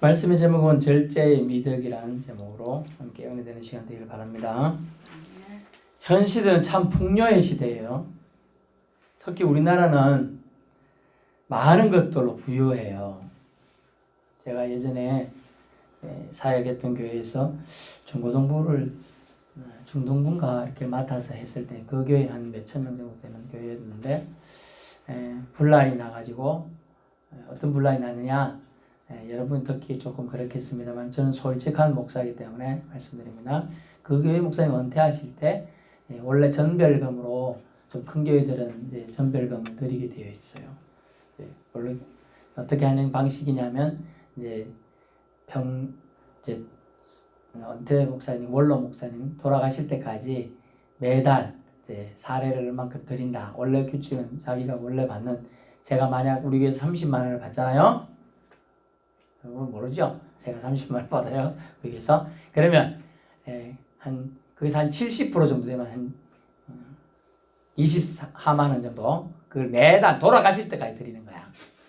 말씀의 제목은 절제의 미덕이라는 제목으로 함께 은혜되는 시간 되기를 바랍니다. 현 시대는 참 풍요의 시대예요. 특히 우리나라는 많은 것들로 부유해요. 제가 예전에 예, 사역했던 교회에서 중고등부를 어, 중등부인가 이렇게 맡아서 했을 때 그 교회 한 몇천 명 정도 되는 교회였는데 에, 분란이 나가지고 에, 어떤 분란이 나느냐 에, 여러분 듣기 조금 그렇겠습니다만 저는 솔직한 목사이기 때문에 말씀드립니다. 그 교회 목사님 은퇴하실 때 에, 원래 전별금으로 좀 큰 교회들은 이제 전별금을 드리게 되어 있어요. 예, 원래 어떻게 하는 방식이냐면 이제 병 이제 은퇴 목사님 원로 목사님 돌아가실 때까지 매달 이제 사례를 얼만큼 드린다. 원래 규칙은 자기가 원래 받는 제가 만약 우리 교회에서 30만 원을 받잖아요. 여러분 모르죠? 제가 30만 원 받아요. 교회에서 그러면 예, 한 거기서 한 70% 정도 되면 한 24만 원 정도 그걸 매달 돌아가실 때까지 드리는 거야.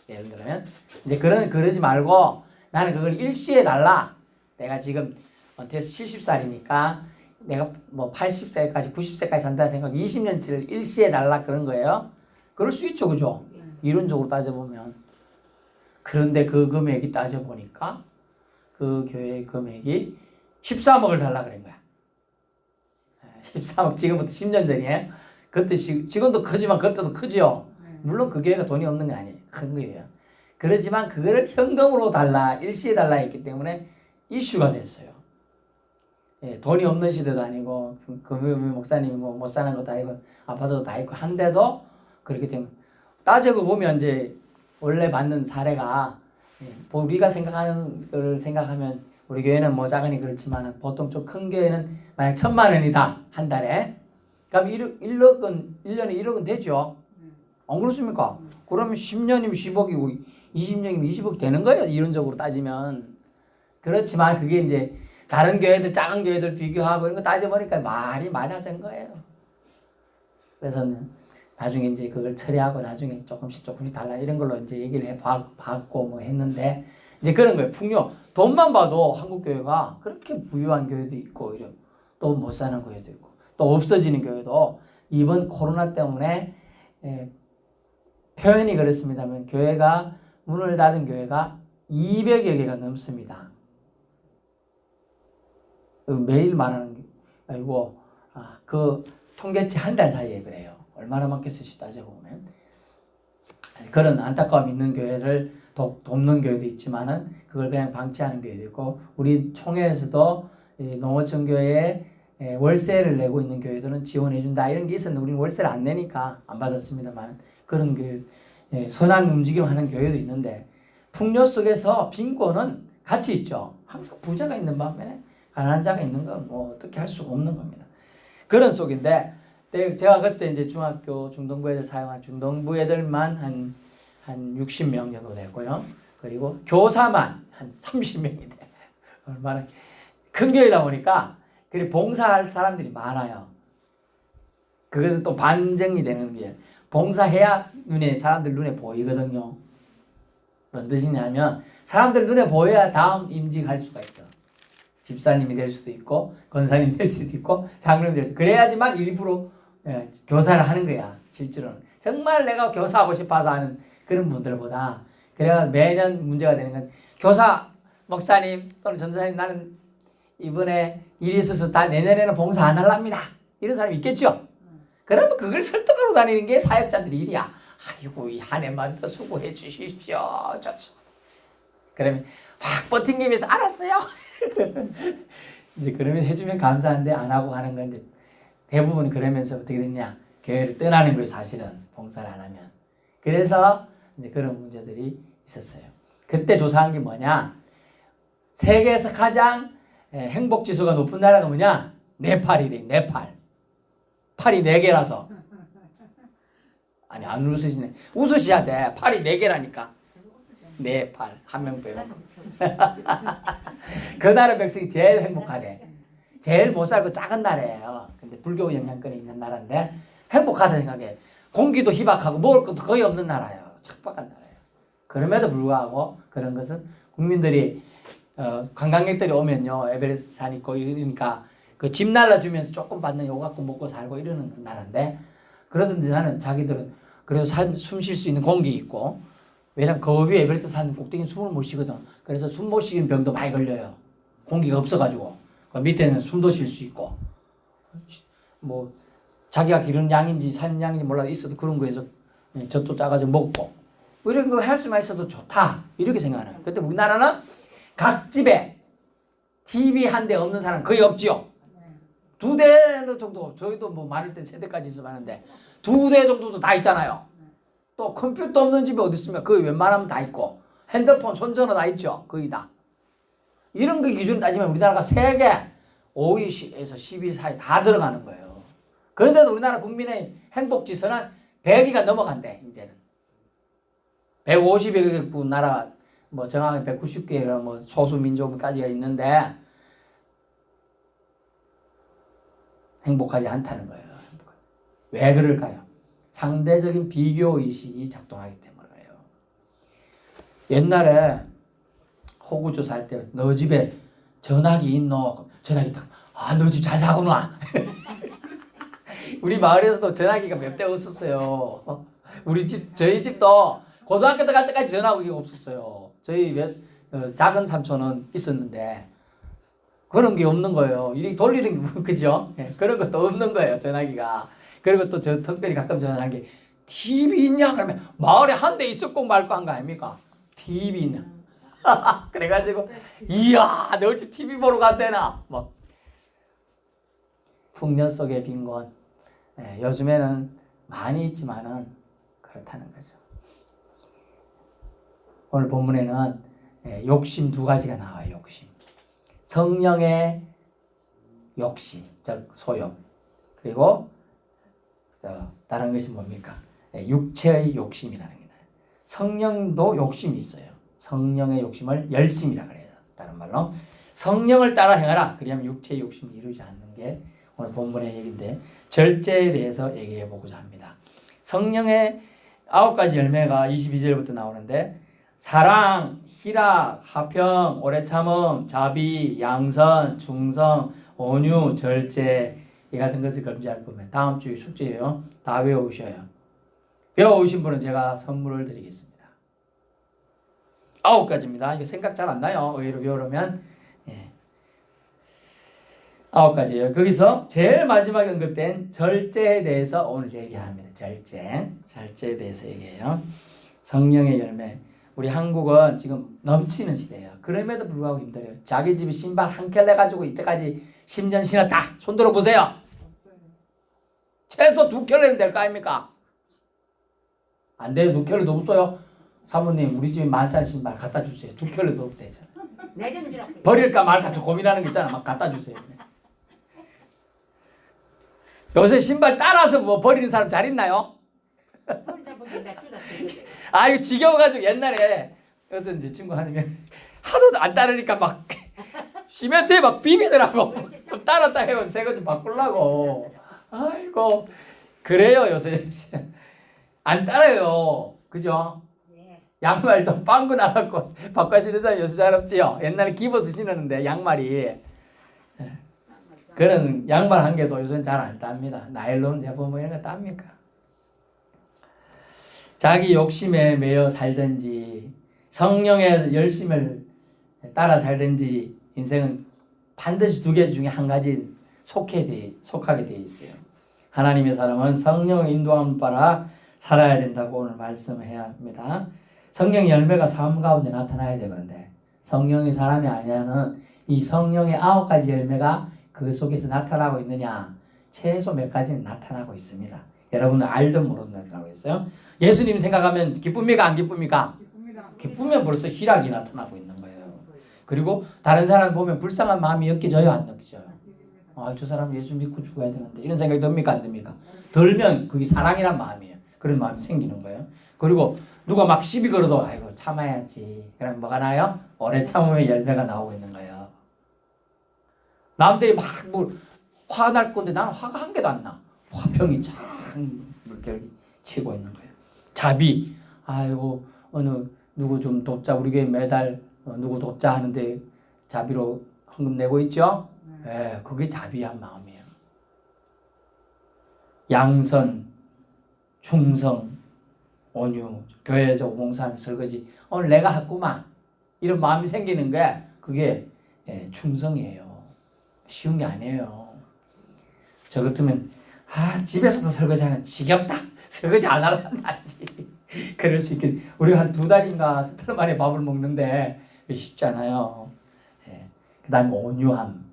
예를 들면 이제 그런 그러지 말고 나는 그걸 일시에 달라. 내가 지금 은퇴해서 70살이니까 내가 뭐 80세까지 90세까지 산다 생각 20년치를 일시에 달라 그런 거예요. 그럴 수 있죠, 그죠? 이론적으로 따져보면 그런데 그 금액이 따져보니까 그 교회 금액이 13억을 달라 그런 거야. 13억 지금부터 10년 전이에요. 그때 지, 지금도 크지만 그때도 크지요. 물론 그 교회가 돈이 없는 게 아니에요. 큰 거예요. 그렇지만 그거를 현금으로 달라 일시에 달라 했기 때문에 이슈가 됐어요. 예, 돈이 없는 시대도 아니고 그, 그 목사님이 뭐 못 사는 것도 아니고 아파트도 다 있고 한데도 그렇게 되면 따지고 보면 이제 원래 받는 사례가 예, 뭐 우리가 생각하는 걸 생각하면 우리 교회는 뭐 작으니 그렇지만 보통 좀 큰 교회는 만약 천만 원이다 한 달에 그럼 1억, 1억은 1년에 1억은 되죠. 안 그렇습니까? 그러면 10년이면 10억이고 20년이면 20억이 되는 거예요. 이론적으로 따지면. 그렇지만 그게 이제 다른 교회들 작은 교회들 비교하고 이런 거 따져보니까 말이 많아진 거예요. 그래서 나중에 이제 그걸 처리하고 나중에 조금씩 조금씩 달라 이런 걸로 이제 얘기를 해 봤고 뭐 했는데 이제 그런 거예요. 풍요. 돈만 봐도 한국 교회가 그렇게 부유한 교회도 있고 오히려 또 못 사는 교회도 있고 또 없어지는 교회도 이번 코로나 때문에 예, 표현이 그렇습니다만 교회가 문을 닫은 교회가 200여 개가 넘습니다. 매일 말하는 게 아이고 아, 그 통계치 한 달 사이에 그래요. 얼마나 많겠어요 따져보면 그런 안타까움 있는 교회를 도, 돕는 교회도 있지만은 그걸 그냥 방치하는 교회도 있고 우리 총회에서도 농어촌 교회에 월세를 내고 있는 교회들은 지원해 준다 이런 게 있었는데 우리는 월세를 안 내니까 안 받았습니다만 그런 교회 예, 선한 움직임 하는 교회도 있는데 풍요 속에서 빈곤은 같이 있죠. 항상 부자가 있는 반면에 가난한 자가 있는 건 뭐 어떻게 할 수가 없는 겁니다. 그런 속인데 제가 그때 이제 중학교 중등부 애들 사용한 중등부 애들만 한, 한 60명 정도 됐고요. 그리고 교사만 한 30명이 돼. 얼마나 큰 교회다 보니까 그리고 봉사할 사람들이 많아요. 그것은 또 반증이 되는 게 봉사해야 눈에 사람들 눈에 보이거든요. 무슨 뜻이냐면 사람들 눈에 보여야 다음 임직할 수가 있어. 집사님이 될 수도 있고 권사님 될 수도 있고 장로님 될 수도 있고 그래야지만 일부러 예, 교사를 하는 거야. 실제로는 정말 내가 교사하고 싶어서 하는 그런 분들보다 그래야 매년 문제가 되는 건 교사 목사님 또는 전도사님 나는 이번에 일이 있어서 다 내년에는 봉사 안 할랍니다. 이런 사람이 있겠죠. 그러면 그걸 설득하러 다니는 게 사역자들 일이야. 아이고 이 한 해만 더 수고해 주십시오. 좋죠. 그러면 확 버팅기면서 알았어요. 이제 그러면 해주면 감사한데 안 하고 하는 건데 대부분 그러면서 어떻게 됐냐 교회를 떠나는 거예요 사실은 봉사를 안 하면. 그래서 이제 그런 문제들이 있었어요. 그때 조사한 게 뭐냐 세계에서 가장 행복 지수가 높은 나라가 뭐냐 네팔이래 네팔. 팔이 네 개라서. 아니 안 웃으시네. 웃으셔야 돼. 팔이 네 개라니까. 네 팔. 한 명 빼고. 그 나라 백성이 제일 행복하대. 제일 못 살고 작은 나라예요. 근데 불교 영향권이 있는 나라인데 행복하다 생각해. 공기도 희박하고 먹을 것도 거의 없는 나라예요. 척박한 나라예요. 그럼에도 불구하고 그런 것은 국민들이 어, 관광객들이 오면요 에베레스트 산 있고 이러니까 그 집 날라주면서 조금 받는 요 갖고 먹고 살고 이러는 나라인데 그러던데 나는 자기들은 그래도 숨 쉴 수 있는 공기 있고 왜냐면 그 위에 에베레스트 산 꼭대기는 숨을 못 쉬거든 그래서 숨 못 쉬는 병도 많이 걸려요 공기가 없어가지고 그 밑에는 숨도 쉴 수 있고 뭐 자기가 기른 양인지 산 양인지 몰라도 있어도 그런 거에서 예, 젖도 짜가지고 먹고 뭐 이런 거할 수만 있어도 좋다. 이렇게 생각하는. 근데 우리나라는 각 집에 TV 한 대 없는 사람 거의 없지요. 두 대 정도 저희도 뭐 많을 때세 대까지 있으면 하는데 두 대 정도도 다 있잖아요. 또 컴퓨터 없는 집이 어디 있습니까? 거의 웬만하면 다 있고 핸드폰 손전화 다 있죠. 거의 다 이런 거 기준 따지면 우리나라가 세계 5위에서 10위 사이 다 들어가는 거예요. 그런데도 우리나라 국민의 행복 지수는 100위가 넘어간대 이제는. 150여 나라 뭐 정확히 190개가 뭐 소수 민족까지가 있는데 행복하지 않다는 거예요. 왜 그럴까요? 상대적인 비교 의식이 작동하기 때문이에요. 옛날에 호구 조사할 때 너 집에 전화기 있노? 전화기 딱, 아, 너 집 잘 사구나. 우리 마을에서도 전화기가 몇 대 없었어요. 우리 집, 저희 집도 고등학교 때갈 때까지 전화기가 없었어요. 저희 몇, 어, 작은 삼촌은 있었는데, 그런 게 없는 거예요. 이렇게 돌리는 게, 뭐, 그죠? 예, 그런 것도 없는 거예요, 전화기가. 그리고 또 저 특별히 가끔 전화한 게, TV 있냐? 그러면 마을에 한 대 있었고 말고 한 거 아닙니까? TV 있냐? 그래가지고 이야 너집 TV 보러 갔대나 뭐 풍년 속의 빈곤 예, 요즘에는 많이 있지만은 그렇다는 거죠. 오늘 본문에는 예, 욕심 두 가지가 나와요. 욕심 성령의 욕심 즉 소욕 그리고 또 다른 것이 뭡니까 예, 육체의 욕심이라는 게 성령도 욕심이 있어요. 성령의 욕심을 열심이라 그래요. 다른 말로 성령을 따라 행하라. 그리하면 육체의 욕심을 이루지 않는 게 오늘 본문의 얘기인데 절제에 대해서 얘기해 보고자 합니다. 성령의 아홉 가지 열매가 22절부터 나오는데 사랑, 희락, 화평, 오래 참음, 자비, 양선, 중성, 온유, 절제 이 같은 것을 검지할 보면 다음 주 숙제예요. 다 외워오셔요. 외워오신 분은 제가 선물을 드리겠습니다. 아홉 가지입니다. 이거 생각 잘 안 나요. 의외로 외우려면. 예. 아홉 가지예요. 거기서 제일 마지막에 언급된 절제에 대해서 오늘 얘기합니다. 절제. 절제에 대해서 얘기해요. 성령의 열매. 우리 한국은 지금 넘치는 시대예요. 그럼에도 불구하고 힘들어요. 자기 집에 신발 한 켤레 가지고 이때까지 10년 신었다. 손 들어 보세요. 최소 두 켤레는 될 거 아닙니까? 안 돼요. 두 켤레도 없어요. 사모님 우리 집에 만찬 신발 갖다 주세요. 두 켤레도 없대잖아. 내좀 주라. 버릴까 말까 좀 고민하는 게 있잖아. 막 갖다 주세요. 요새 신발 따라서 뭐 버리는 사람 잘 있나요? 아 이거 지겨워가지고 옛날에 어떤 제 친구 하면 하도 안 따르니까 막 시멘트에 막 비비더라고. 좀 따랐다 해요. 새거 좀 바꾸려고. 아이고 그래요 요새 안 따라요. 그죠? 네. 양말도 빵꾸 나갖고 바꿔 신는 사람 요새 잘 없지요. 옛날에 기버스 신었는데 양말이 그런 양말 한 개도 요새는 잘 안 땁니다. 나일론 제품 뭐 이런 거 땁니까? 자기 욕심에 매여 살든지 성령의 열심을 따라 살든지 인생은 반드시 두 개 중에 한 가지 속해 돼 속하게 돼 있어요. 하나님의 사람은 성령 인도함 따라 살아야 된다고 오늘 말씀해야 합니다. 성령 열매가 삶 가운데 나타나야 되는데 성령이 사람이 아니냐는 이 성령의 아홉 가지 열매가 그 속에서 나타나고 있느냐 최소 몇 가지는 나타나고 있습니다. 여러분은 알든 나타나고 있어요. 예수님 생각하면 기쁩니까 안 기쁩니까? 기쁘면 벌써 희락이 나타나고 있는 거예요. 그리고 다른 사람 보면 불쌍한 마음이 느껴져요 안 느껴져요? 아 저 사람 예수 믿고 죽어야 되는데 이런 생각이 듭니까 안 듭니까? 들면 그게 사랑이란 마음이에요. 그런 마음이 생기는 거예요. 그리고 누가 막 시비 걸어도 아이고 참아야지. 그럼 뭐가 나요? 오래 참으면 열매가 나오고 있는 거예요. 남들이 막 뭐 화날 건데 나는 화가 한 개도 안 나. 화평이 참 물결이 치고 있는 거예요. 자비. 아이고 어느 누구 좀 돕자 우리 교회 매달 어, 누구 돕자 하는데 자비로 헌금 내고 있죠? 예, 그게 자비한 마음이에요. 양선, 충성, 온유, 교회적 봉사하는 설거지. 오늘 내가 했구만. 이런 마음이 생기는 게 그게 예, 충성이에요. 쉬운 게 아니에요. 저 같으면 아 집에서도 설거지하는 지겹다. 설거지 안 하러 간다지. 그럴 수 있겠. 우리가 한 두 달인가 세 달 만에 밥을 먹는데 쉽지 않아요. 예. 그다음 온유함.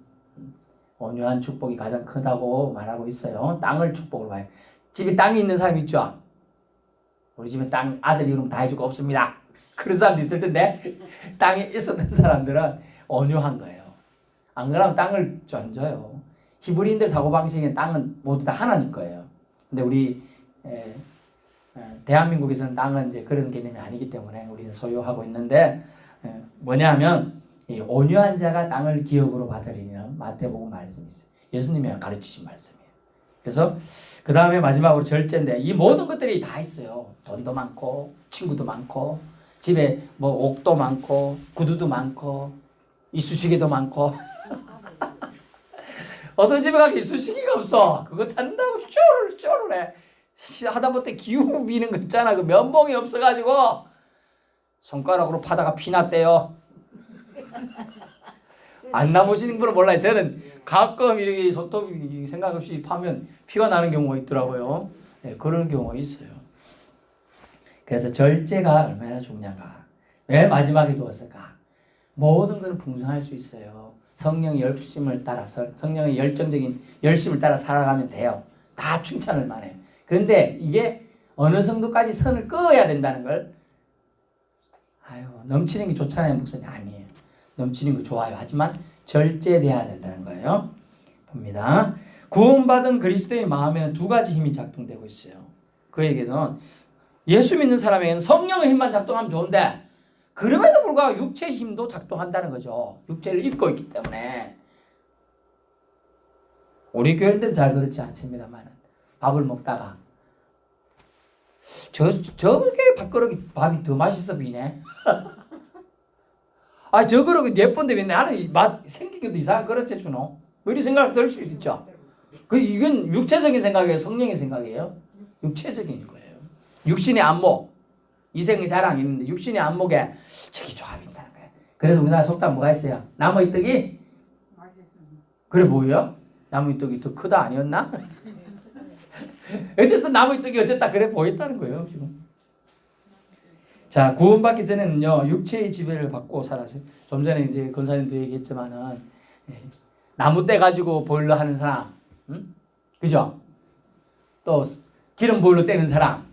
온유한 축복이 가장 크다고 말하고 있어요. 땅을 축복으로 봐요. 집에 땅이 있는 사람 있죠? 우리 집에 땅 아들 이름 다거 없습니다. 그런 사람도 있을 텐데 땅에 있었던 사람들은 온유한 거예요. 안 그러면 땅을 안 줘요. 히브리인들 사고방식에 땅은 모두 다 하나님 거예요. 근데 우리 에, 에, 대한민국에서는 땅은 이제 그런 개념이 아니기 때문에 우리는 소유하고 있는데 에, 뭐냐면 이 온유한 자가 땅을 기업으로 받으리는 마태복음 말씀이 있어요. 예수님이 가르치신 말씀이에요. 그래서 그 다음에 마지막으로 절제인데 이 모든 것들이 다 있어요. 돈도 많고 친구도 많고 집에 뭐 옥도 많고 구두도 많고 이쑤시개도 많고 어떤 집에 가서 이쑤시개가 없어. 그거 찾는다고 쇼를 쇼를 해. 씨, 하다못해 기우 미는 거 있잖아. 그 면봉이 없어가지고 손가락으로 파다가 피 났대요. 안 나보시는 분은 몰라요. 저는 가끔 이렇게 손톱 생각 없이 파면 피가 나는 경우가 있더라고요. 네, 그런 경우가 있어요. 그래서 절제가 얼마나 중요한가. 왜 마지막에 두었을까? 모든 것은 풍성할 수 있어요. 성령의 열심을 따라서 성령의 열정적인 열심을 따라 살아가면 돼요. 다 칭찬을 만해요. 그런데 이게 어느 정도까지 선을 그어야 된다는 걸 아유 넘치는 게 좋잖아요 목사님 아니에요. 넘치는 거 좋아요. 하지만 절제돼야 된다는 거예요. 봅니다. 구원받은 그리스도의 마음에는 두 가지 힘이 작동되고 있어요. 그에게는 예수 믿는 사람에게는 성령의 힘만 작동하면 좋은데 그럼에도 불구하고 육체의 힘도 작동한다는 거죠. 육체를 입고 있기 때문에 우리 교인들은 잘 그렇지 않습니다만 밥을 먹다가 저 저게 밥그릇 밥이 더 맛있어 비네. 아, 저 그릇 예쁜데 왜 나는 이맛 생긴 것도 이상한 그릇에 주노? 뭐 이런 생각 들 수 있죠. 그 이건 육체적인 생각이에요, 성령의 생각이에요. 육체적인 거예요. 육신의 안목, 이생의 자랑이 있는데 육신의 안목에 저기 조합이 있다는 거예요. 그래서 우리나라 속담 뭐가 있어요? 나무 이떡이 그래 보여요? 나무 이떡이 더 크다 아니었나? 어쨌든 나무 이떡이 어쨌다 그래 보였다는 거예요 지금. 자 구원받기 전에는요 육체의 지배를 받고 살았어요. 좀 전에 이제 권사님도 얘기했지만은 예, 나무 떼 가지고 보일러 하는 사람, 응? 그죠? 또 기름 보일러 떼는 사람,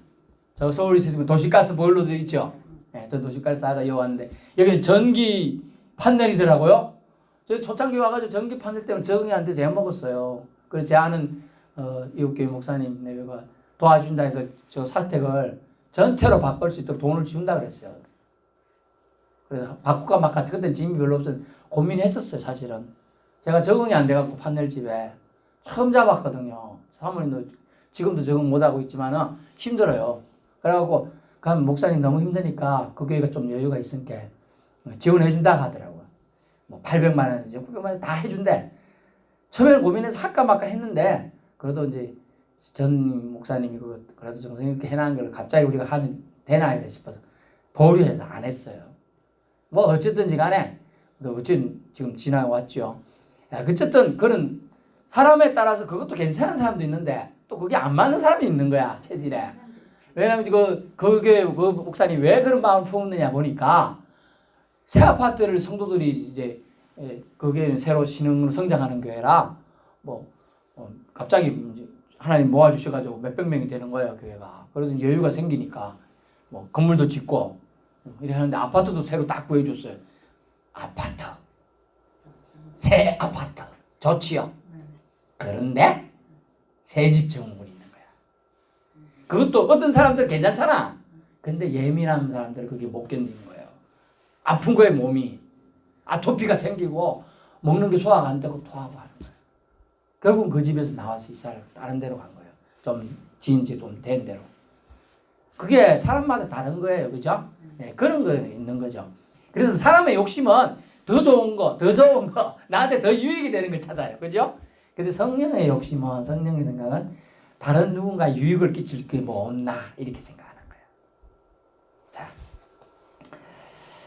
저 서울에서 있는 도시가스 보일러도 있죠. 예, 저 도시가스 하다 여왔는데 여기는 전기 판넬이더라고요. 저 초창기 와가지고 전기 판넬 때문에 적응이 안 돼서 애 먹었어요. 그래서 제 아는 어, 이웃교회 목사님 내가 도와준다 해서 저 사택을 전체로 바꿀 수 있도록 돈을 준다 그랬어요. 그래서 바꾸가 막 같이 그때 짐이 별로 없어서 고민했었어요 사실은. 제가 적응이 안 돼갖고 판넬 집에 처음 잡았거든요. 사모님도 지금도 적응 못하고 있지만은 힘들어요. 그래갖고 그럼 목사님 너무 힘드니까 그 교회가 좀 여유가 있으니까 지원해준다 하더라고요. 뭐 800만 원, 이제 900만 원 다 해준대. 처음에는 고민해서 할까 말까 했는데 그래도 이제 전 목사님이 그 그래도 정성 있게 해놓은 걸 갑자기 우리가 하면 되나 이래 싶어서 보류해서 안 했어요. 뭐 어쨌든지 간에 그 어쨌든 지금 지나왔죠. 야, 어쨌든 그런 사람에 따라서 그것도 괜찮은 사람도 있는데 또 그게 안 맞는 사람이 있는 거야 체질에. 왜냐면 그 그게 그 목사님 왜 그런 마음을 품었느냐 보니까 새 아파트를 성도들이 이제 예, 그게 새로 신흥으로 성장하는 교회라 뭐 어, 갑자기 하나님 모아 주셔가지고 몇백 명이 되는 거예요 교회가. 그래서 여유가 생기니까 뭐 건물도 짓고 이래 하는데 아파트도 새로 딱 구해줬어요. 아파트 새 아파트 좋지요. 그런데 새집 증후군이 있는 거야. 그것도 어떤 사람들 괜찮잖아. 근데 예민한 사람들 그게 못 견디는 거예요. 아픈 거에 몸이 아토피가 생기고 먹는 게 소화가 안 되고 토하고 하는 거예요. 결국은 그 집에서 나와서 이사를 다른 데로 간 거예요. 좀 지은 지좀 된 데로. 그게 사람마다 다른 거예요. 그죠? 네, 그런 거 있는 거죠. 그래서 사람의 욕심은 더 좋은 거, 더 좋은 거, 나한테 더 유익이 되는 걸 찾아요. 그죠? 근데 성령의 욕심은, 성령의 생각은 다른 누군가 유익을 끼칠 게 뭐 없나, 이렇게 생각하는 거예요. 자.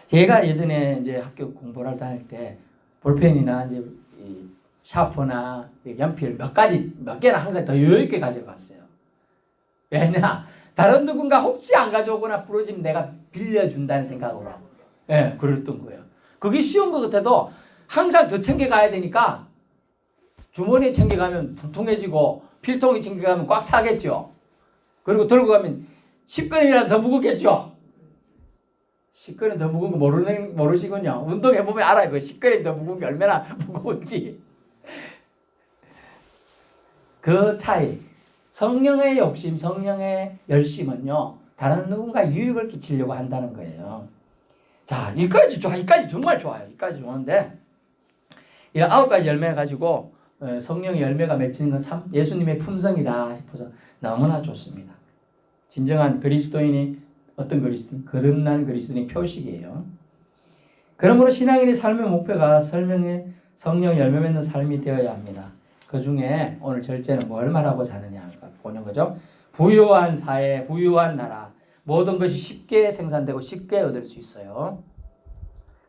제가 예전에 이제 학교 공부를 다닐 때 볼펜이나 이제 이 샤프나 이 연필 몇 가지, 몇 개나 항상 더 여유 있게 가져갔어요. 왜냐? 다른 누군가 혹시 안 가져오거나 부러지면 내가 빌려준다는 생각으로. 예, 그랬던 거예요. 그게 쉬운 것 같아도 항상 더 챙겨가야 되니까 주머니에 챙겨가면 불통해지고 필통에 챙겨가면 꽉 차겠죠. 그리고 들고 가면 10g이라도 더 무겁겠죠. 10g 더 무거운 거 모르는, 모르시군요. 운동해보면 알아요. 그 10g 더 무거운 게 얼마나 무거운지. 그 차이. 성령의 욕심, 성령의 열심은요, 다른 누군가 유익을 끼치려고 한다는 거예요. 자, 이까지 좋아, 이까지 정말 좋아요. 이까지 좋은데, 이 아홉 가지 열매 가지고 어, 성령의 열매가 맺히는 건 참 예수님의 품성이다 싶어서 너무나 좋습니다. 진정한 그리스도인이 어떤 그리스도인? 거듭난 그리스도인 표식이에요. 그러므로 신앙인의 삶의 목표가 설명의 성령 열매 맺는 삶이 되어야 합니다. 그 중에 오늘 절제는 뭘 말하고자 하느냐 보는 거죠. 부유한 사회, 부유한 나라, 모든 것이 쉽게 생산되고 쉽게 얻을 수 있어요.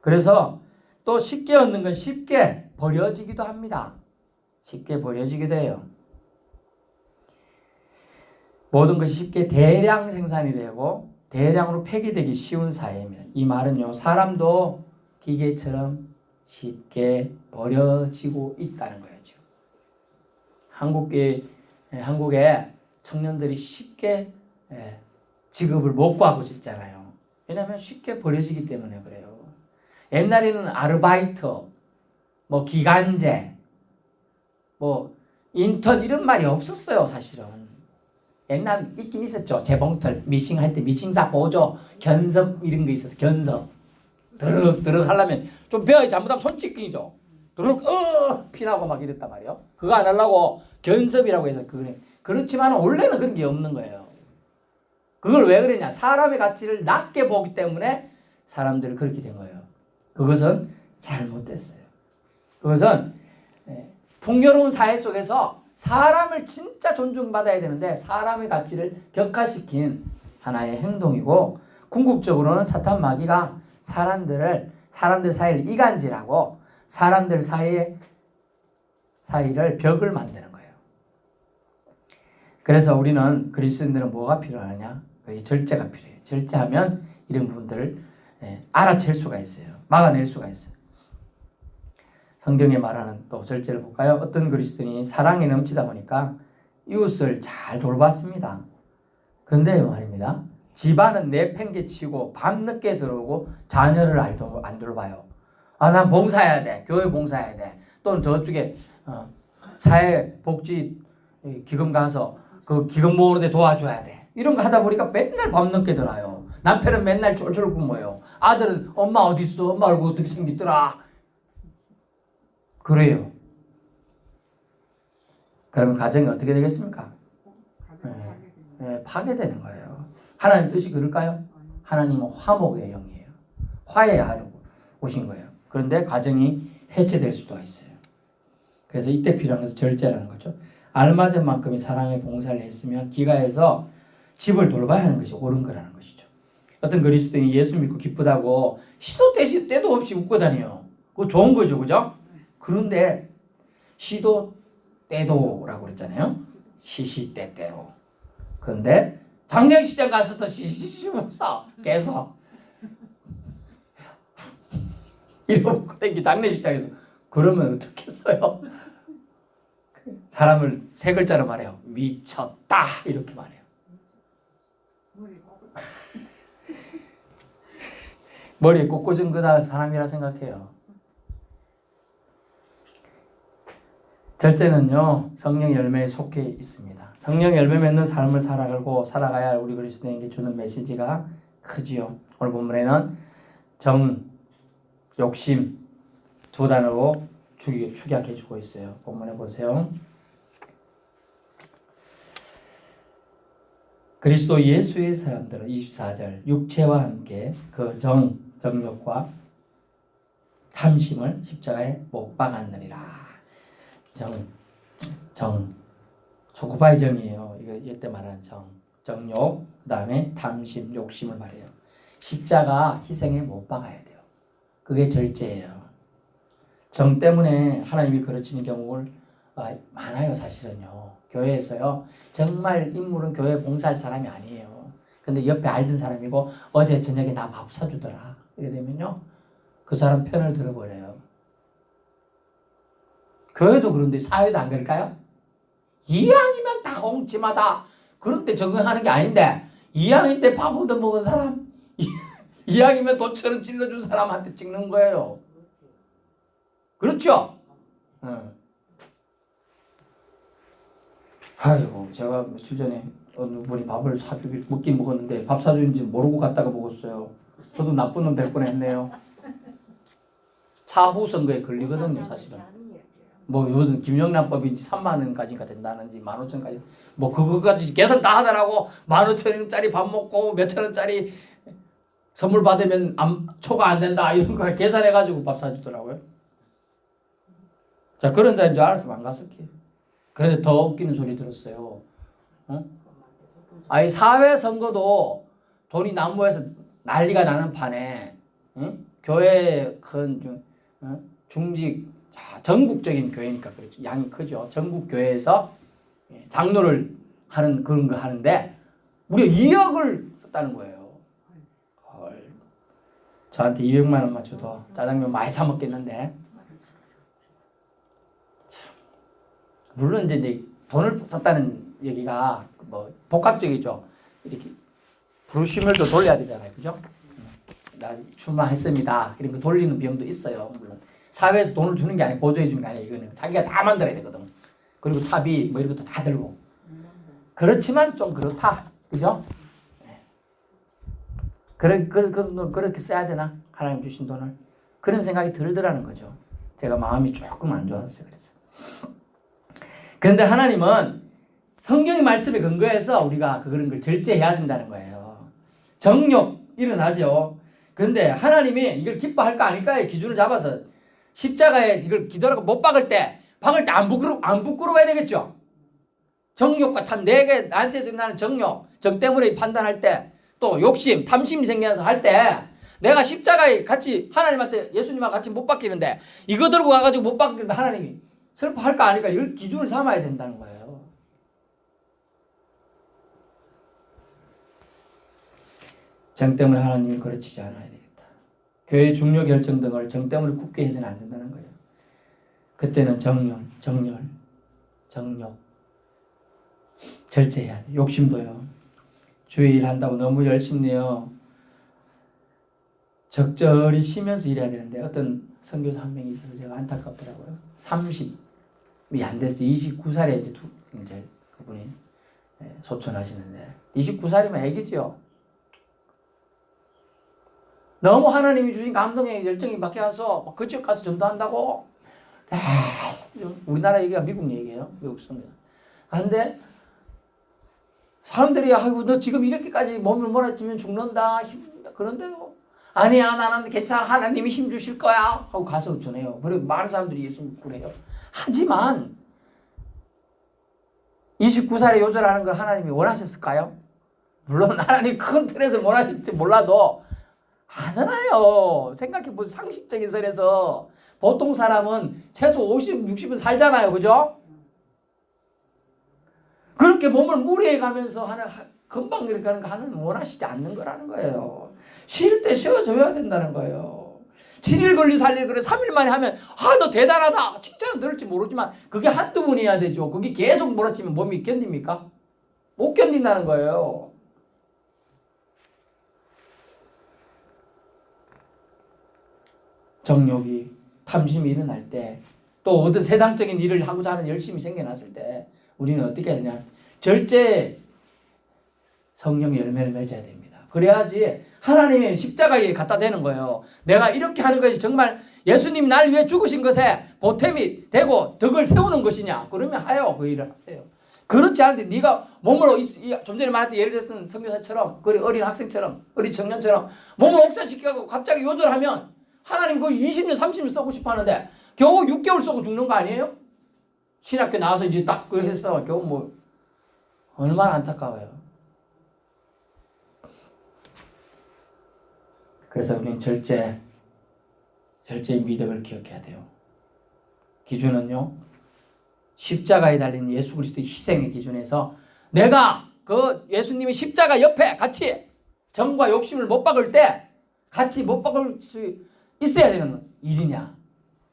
그래서 또 쉽게 얻는 건 쉽게 버려지기도 합니다. 쉽게 버려지기도 해요. 모든 것이 쉽게 대량 생산이 되고 대량으로 폐기되기 쉬운 사회입니다. 이 말은요, 사람도 기계처럼 쉽게 버려지고 있다는 거예요, 지금. 한국에, 예, 한국에 청년들이 쉽게 예, 직업을 못 구하고 있잖아요. 왜냐하면 쉽게 버려지기 때문에 그래요. 옛날에는 아르바이트, 뭐 기간제, 뭐 인턴 이런 말이 없었어요, 사실은. 옛날 있긴 있었죠. 재봉틀, 미싱 할 때 미싱사 보조, 견섭 이런 거 있었어. 견섭. 드륵 드륵 하려면 좀 배워야 잘못하면 손 찢기죠. 드륵 어 피나고 막 이랬단 말이에요. 그거 안 하려고 견섭이라고 해서 그래. 그렇지만 원래는 그런 게 없는 거예요. 그걸 왜 그랬냐? 사람의 가치를 낮게 보기 때문에 사람들이 그렇게 된 거예요. 그것은 잘못됐어요. 그것은 예, 풍요로운 사회 속에서 사람을 진짜 존중받아야 되는데 사람의 가치를 격화시킨 하나의 행동이고 궁극적으로는 사탄 마귀가 사람들을 사람들 사이를 이간질하고 사람들 사이에 사이를 벽을 만드는 거예요. 그래서 우리는 그리스도인들은 뭐가 필요하냐? 그 절제가 필요해요. 절제하면 이런 부분들을 예, 알아챌 수가 있어요. 막아낼 수가 있어요. 성경에 말하는 또 절제를 볼까요? 어떤 그리스도인이 사랑이 넘치다 보니까 이웃을 잘 돌봤습니다. 근데 말입니다. 집안은 내팽개치고 밤늦게 들어오고 자녀를 안 돌봐요. 아, 난 봉사해야 돼. 교회 봉사해야 돼. 또는 저쪽에 어, 사회복지 기금 가서 그 기금 모으는데 도와줘야 돼. 이런 거 하다 보니까 맨날 밤늦게 들어요. 남편은 맨날 쫄쫄 굶어요. 아들은 엄마 어디 있어? 엄마 얼굴 어떻게 생겼더라? 그래요. 그러면 가정이 어떻게 되겠습니까? 네, 파괴되는 거예요. 하나님 뜻이 그럴까요? 하나님은 화목의 영이에요. 화해하려고 오신 거예요. 그런데 가정이 해체될 수도 있어요. 그래서 이때 필요한 것은 절제라는 거죠. 알맞은 만큼의 사랑의 봉사를 했으면 기가해서 집을 돌봐야 하는 것이 옳은 거라는 것이죠. 어떤 그리스도인이 예수 믿고 기쁘다고 시도 때도 없이 웃고 다녀요. 그거 좋은 거죠, 그죠? 그런데 시도 때도라고 그랬잖아요. 시시때때로. 그런데 장례식장 가서도 시시시 웃어 계속 이러고 땡기 장례식장에서 그러면 어떻겠어요? 사람을 세 글자로 말해요. 미쳤다 이렇게 말해요. 머리에 꽂꽂은 그다 사람이라 생각해요. 절제는요 성령 열매에 속해 있습니다. 성령 열매 맺는 삶을 살아가고 살아가야 할 우리 그리스도인에게 주는 메시지가 크지요. 오늘 본문에는 정, 욕심 두 단어로 축- 축약해 주고 있어요. 본문에 보세요. 그리스도 예수의 사람들은 24절 육체와 함께 그 정, 정욕과 탐심을 십자가에 못 박았느니라. 정, 정, 초코파이 정이에요. 이거 이때 말하는 정, 정욕, 그 다음에 탐심, 욕심을 말해요. 십자가 희생에 못 박아야 돼요. 그게 절제예요. 정 때문에 하나님이 그르치는 경우를 아, 많아요, 사실은요. 교회에서요. 정말 인물은 교회 봉사할 사람이 아니에요. 근데 옆에 알던 사람이고 어제 저녁에 나 밥 사주더라. 이래 되면요. 그 사람 편을 들어버려요. 교회도 그런데 사회도 안 그럴까요? 이왕이면 다 옹치마다 그런데 적응하는 게 아닌데 이왕일 때밥 얻어 먹은 사람 이- 이왕이면 돈처럼 찔러준 사람한테 찍는 거예요. 그렇죠? 응. 아이고 제가 며칠 전에 어느 분이 밥을 사주기 먹긴 먹었는데 밥 사주는지 모르고 갔다가 먹었어요. 저도 나쁜 놈 될 뻔했네요. 차후 선거에 걸리거든요, 사실은. 뭐 무슨 김영란법인지 3만 원까지가 된다는지 15,000원까지 뭐 그거까지 계산 다 하더라고 15,000원짜리 밥 먹고 몇천 원짜리 선물 받으면 안, 초과 안 된다 이런 거 계산해 가지고 밥 사주더라고요. 자 그런 자인 줄 알았으면 안 갔을게요. 그런데 더 웃기는 소리 들었어요. 어? 아니 사회 선거도 돈이 난무해서 난리가 나는 판에 응? 교회 큰 중, 어? 중직 자, 전국적인 교회니까 그렇죠. 양이 크죠. 전국 교회에서 예, 장로를 하는 그런 거 하는데 무려 2억을 썼다는 거예요. 헐. 저한테 200만 원만 줘도 짜장면 많이 사 먹겠는데. 참. 물론 이제, 돈을 썼다는 얘기가 뭐 복합적이죠. 이렇게 브루시멜도 돌려야 되잖아요. 그죠? 나 출마했습니다. 이런 거 돌리는 비용도 있어요. 물론. 사회에서 돈을 주는 게 아니고 보조해 주는 게 아니에요. 이거는 자기가 다 만들어야 되거든. 그리고 차비 뭐 이런 것도 다 들고. 그렇지만 좀 그렇다. 그죠? 네. 그래, 그, 그, 그렇게 써야 되나? 하나님 주신 돈을. 그런 생각이 들더라는 거죠. 제가 마음이 조금 안 좋았어요. 그래서. 그런데 하나님은 성경의 말씀에 근거해서 우리가 그런 걸 절제해야 된다는 거예요. 정욕 일어나죠. 근데 하나님이 이걸 기뻐할까 아닐까의 기준을 잡아서 십자가에 이걸 기도하고 못 박을 때 박을 때 안 부끄러 안 부끄러워야 되겠죠. 정욕과 탐 내게 나한테 생기는 정욕 정 때문에 판단할 때 또 욕심 탐심이 생겨서 할 때 내가 십자가에 같이 하나님한테 예수님하고 같이 못 박히는데 이거 들고 가가지고 못 박히면 하나님이 슬퍼할까 아닐까 이걸 기준을 삼아야 된다는 거예요. 정 때문에 하나님이 그르치지 되겠다. 교회 중요 결정 등을 정 때문에 굳게 해서는 안 된다는 거예요. 그때는 정열, 정열, 정욕 절제해야 돼. 욕심도요. 주의 일 한다고 너무 열심히요. 적절히 쉬면서 일해야 되는데 어떤 선교사 한 명이 있어서 제가 안타깝더라고요. 30이 안 됐어. 29살에 이제 두, 이제 그분이 예, 소천하시는데 29살이면 애기죠. 너무 하나님이 주신 감동에 열정이 막혀서 그 지역 가서 전도한다고. 아, 우리나라 얘기가 미국 얘기예요. 미국 성경. 그런데 사람들이 아이고 너 지금 이렇게까지 몸을 몰아치면 죽는다 그런데도 아니야 나는 괜찮아 하나님이 힘 주실 거야 하고 가서 전해요. 그리고 많은 사람들이 예수 믿고 그래요. 하지만 29살에 요절하는 걸 하나님이 원하셨을까요? 물론 하나님 큰 틀에서 원하실지 몰라도 하잖아요. 생각해보세요. 상식적인 선에서 보통 사람은 최소 50, 60은 살잖아요. 그죠? 그렇게 몸을 무리해 가면서 하는 하- 금방 이렇게 하는 거 하나님 원하시지 않는 거라는 거예요. 쉴 때 쉬어줘야 된다는 거예요. 7일 걸리 살릴 그래 3일 만에 하면 아 너 대단하다 칭찬은 들을지 모르지만 그게 한두 번이어야 되죠. 그게 계속 몰아치면 몸이 견딥니까? 못 견딘다는 거예요. 정욕이 탐심이 일어날 때 또 어떤 세상적인 일을 하고자 하는 열심이 생겨났을 때 우리는 어떻게 해야 되냐 절제 성령 열매를 맺어야 됩니다. 그래야지 하나님의 십자가에 갖다 대는 거예요. 내가 이렇게 하는 것이 정말 예수님 날 위해 죽으신 것에 보탬이 되고 덕을 세우는 것이냐? 그러면 하여 그 일을 하세요. 그렇지 않은데 네가 몸으로 좀 전에 말했던 예를 들었던 선교사처럼 그 어린 학생처럼 어린 청년처럼 몸을 옥사시키고 갑자기 요절하면 하나님 그 20년, 30년 쓰고 싶어 하는데 겨우 6개월 쓰고 죽는 거 아니에요? 신학교 나와서 이제 딱 그렇게 해서 겨우 뭐 얼마나 안타까워요. 그래서 우리는 절제, 절제의 미덕을 기억해야 돼요. 기준은요, 십자가에 달린 예수 그리스도의 희생의 기준에서 내가 그 예수님의 십자가 옆에 같이 정과 욕심을 못 박을 때 같이 못 박을 수 있어야 되는 일이냐?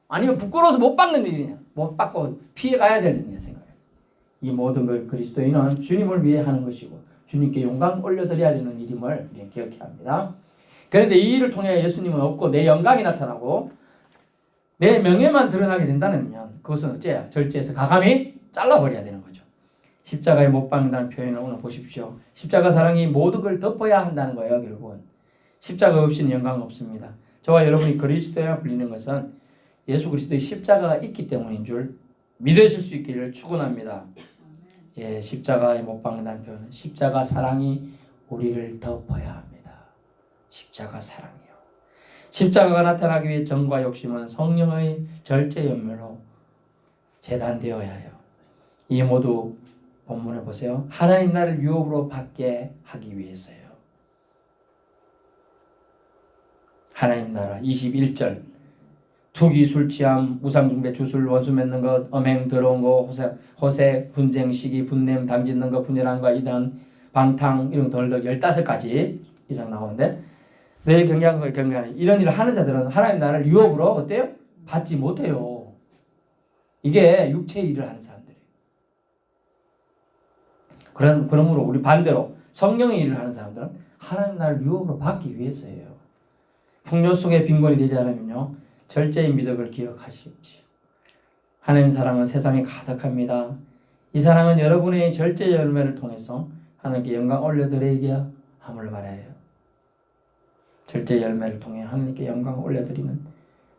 아니면 부끄러워서 못 박는 일이냐? 못 박고 피해 가야 될 일이냐 생각해요. 이 모든 걸 그리스도인은 주님을 위해 하는 것이고 주님께 영광 올려드려야 되는 일임을 기억해야 합니다. 그런데 이 일을 통해 예수님은 없고 내 영광이 나타나고 내 명예만 드러나게 된다면 그것은 어째요? 절제해서 가감히 잘라버려야 되는 거죠. 십자가에 못 박는다는 표현을 오늘 보십시오. 십자가 사랑이 모든 걸 덮어야 한다는 거예요. 결국은 십자가 없이는 영광 없습니다. 저와 여러분이 그리스도야 불리는 것은 예수 그리스도의 십자가가 있기 때문인 줄 믿으실 수 있기를 축원합니다. 예, 십자가에 못 박는다는 표현은 십자가 사랑이 우리를 덮어야 합니다. 십자가 사랑이요. 십자가가 나타나기 위해 정과 욕심은 성령의 절제 연멸로 재단되어야 해요. 이 모두 본문을 보세요. 하나님 나를 유업으로 받게 하기 위해서요. 하나님 나라 21절 투기 술 취함 우상 숭배 주술 원수 맺는 것 엄행 더러운 거 호세 호세 분쟁 시기 분냄 당짓는 거 분열한 거 이단 방탕 이런 덜덜 15가지 이상 나오는데 내 경계한 경계하는 이런 일을 하는 자들은 하나님 나라를 유업으로 어때요? 받지 못해요. 이게 육체 일을 하는 사람들이에요. 그래서 그러므로 우리 반대로 성령의 일을 하는 사람들은 하나님 나라를 유업으로 받기 위해서예요. 풍요 속에 빈곤이 되지 않으면요 절제의 미덕을 기억하십시오. 하나님 사랑은 세상에 가득합니다. 이 사랑은 여러분의 절제 열매를 통해서 하나님께 영광 올려드리게 함을 말해요. 절제 열매를 통해 하나님께 영광 올려드리는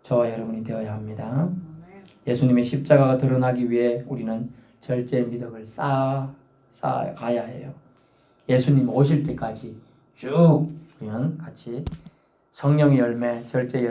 저와 여러분이 되어야 합니다. 예수님의 십자가가 드러나기 위해 우리는 절제 미덕을 쌓아 쌓아 가야 해요. 예수님 오실 때까지 쭉 우리는 같이 성령의 열매, 절제 열매